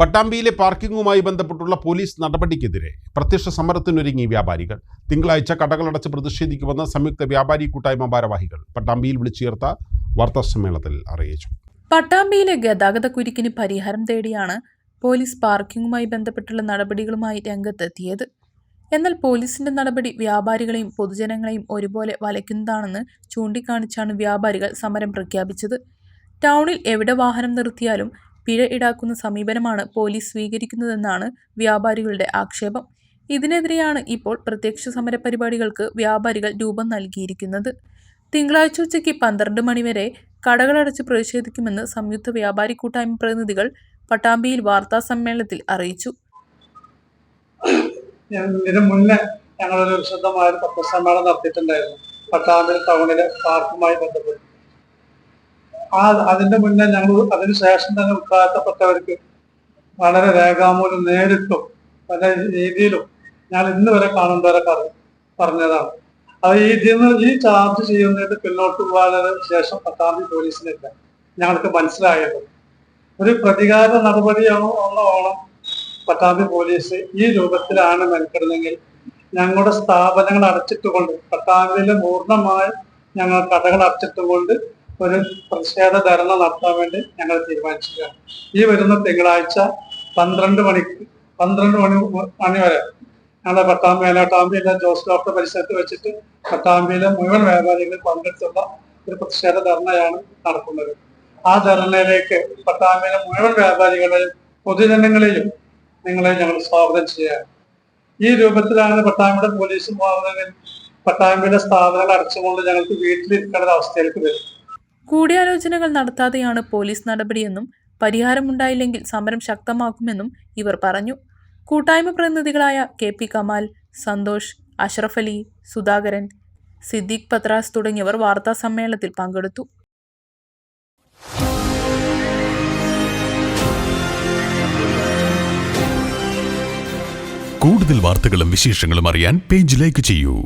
പട്ടാമ്പിയിലെ പാർക്കിംഗുമായി ബന്ധപ്പെട്ടുള്ള പോലീസ് നടപടിക്കെതിരെ പ്രത്യക്ഷ സമരത്തിനൊരുങ്ങി വ്യാപാരികൾ. തിങ്കളാഴ്ച കടകളടച്ച് പ്രതിഷേധിക്കുമെന്ന് സംയുക്ത വ്യാപാരി കൂട്ടായ്മ ഭാരവാഹികൾ പട്ടാമ്പിയിൽ വിളിച്ചു ചേർത്ത സമ്മേളനത്തിൽ അറിയിച്ചു. പട്ടാമ്പിയിലെ ഗതാഗത കുരുക്കിന് പരിഹാരം തേടിയാണ് പോലീസ് പാർക്കിംഗുമായി ബന്ധപ്പെട്ടുള്ള നടപടികളുമായി രംഗത്തെത്തിയത്. എന്നാൽ പോലീസിന്റെ നടപടി വ്യാപാരികളെയും പൊതുജനങ്ങളെയും ഒരുപോലെ വലയ്ക്കുന്നതാണെന്ന് ചൂണ്ടിക്കാണിച്ചാണ് വ്യാപാരികൾ സമരം പ്രഖ്യാപിച്ചത്. ടൗണിൽ എവിടെ വാഹനം നിർത്തിയാലും പിഴ ഈടാക്കുന്ന സമീപനമാണ് പോലീസ് സ്വീകരിക്കുന്നതെന്നാണ് വ്യാപാരികളുടെ ആക്ഷേപം. ഇതിനെതിരെയാണ് ഇപ്പോൾ പ്രത്യക്ഷ സമര പരിപാടികൾക്ക് വ്യാപാരികൾ രൂപം നൽകിയിരിക്കുന്നത്. തിങ്കളാഴ്ച ഉച്ചയ്ക്ക് പന്ത്രണ്ട് മണിവരെ കടകളടച്ച് പ്രതിഷേധിക്കുമെന്ന് സംയുക്ത വ്യാപാരി കൂട്ടായ്മ പ്രതിനിധികൾ പട്ടാമ്പിയിൽ വാർത്താ സമ്മേളനത്തിൽ അറിയിച്ചു. ഞങ്ങളൊരു വിശദമായ പത്രസമ്മേളനം നടത്തിയിട്ടുണ്ടായിരുന്നു. പട്ടാമ്പിൽ ടൗണിലെ പാർക്കുമായി ബന്ധപ്പെട്ട്. ആ അതിന്റെ മുന്നേ ഞങ്ങൾ അതിനുശേഷം തന്നെ ഉത്തരവാദിത്തപ്പെട്ടവർക്ക് വളരെ രേഖാമൂലം നേരിട്ടും പല രീതിയിലും ഞാൻ ഇന്ന് വരെ കാണുന്നവരെ പറ- പറഞ്ഞതാണ്. അത് ഈ ഇതിന്ന് ഈ ചാർജ് ചെയ്യുന്നതിന് പിന്നോട്ട് പോകാനുള്ള ശേഷം പത്താം തീയതി പോലീസിനില്ല. ഞങ്ങൾക്ക് മനസ്സിലായത് ഒരു പ്രതികാര നടപടിയാണോ ഒന്നോണം തീയതി പോലീസ് ഈ രൂപത്തിലാണ് മെനക്കെടുന്നെങ്കിൽ ഞങ്ങളുടെ സ്ഥാപനങ്ങൾ അടച്ചിട്ടുകൊണ്ട് പത്താം തീയതിയിലെ പൂർണമായി ഞങ്ങൾ കടകൾ അടച്ചിട്ടുകൊണ്ട് ഒരു പ്രതിഷേധ ധർണ നടത്താൻ വേണ്ടി ഞങ്ങൾ തീരുമാനിച്ചിരിക്കുകയാണ്. ഈ വരുന്ന തിങ്കളാഴ്ച പന്ത്രണ്ട് മണിക്ക് പന്ത്രണ്ട് മണി മണി വരെ ഞങ്ങളുടെ പട്ടാമ്പി മേലോട്ടാമ്പിയിലെ ജോസ് ഡോക്ടർ പരിസരത്ത് വെച്ചിട്ട് പട്ടാമ്പിയിലെ മുഴുവൻ വ്യാപാരികൾ പങ്കെടുത്തുള്ള ഒരു പ്രതിഷേധ ധർണയാണ് നടക്കുന്നത്. ആ ധർണയിലേക്ക് പട്ടാമ്പിയിലെ മുഴുവൻ വ്യാപാരികളെയും പൊതുജനങ്ങളെയും നിങ്ങളെ ഞങ്ങൾ സ്വാഗതം ചെയ്യാം ഈ രൂപത്തിലാണ് പട്ടാമ്പിയുടെ പോലീസും പട്ടാമ്പിയുടെ സ്ഥാപനങ്ങൾ അടച്ചുകൊണ്ട് ഞങ്ങൾക്ക് വീട്ടിലിരിക്കേണ്ട അവസ്ഥയിലേക്ക് വരും കൂടിയാലോചനകൾ നടത്താതെയാണ് പോലീസ് നടപടിയെന്നും പരിഹാരമുണ്ടായില്ലെങ്കിൽ സമരം ശക്തമാക്കുമെന്നും ഇവർ പറഞ്ഞു. കൂട്ടായ്മ പ്രതിനിധികളായ കെ പി കമാൽ സന്തോഷ് അഷ്റഫ് അലി സുധാകരൻ സിദ്ദീഖ് പത്രാസ് തുടങ്ങിയവർ വാർത്താ സമ്മേളനത്തിൽ പങ്കെടുത്തു. കൂടുതൽ വാർത്തകളും വിശേഷങ്ങളും അറിയാൻ പേജ് ലൈക്ക് ചെയ്യൂ.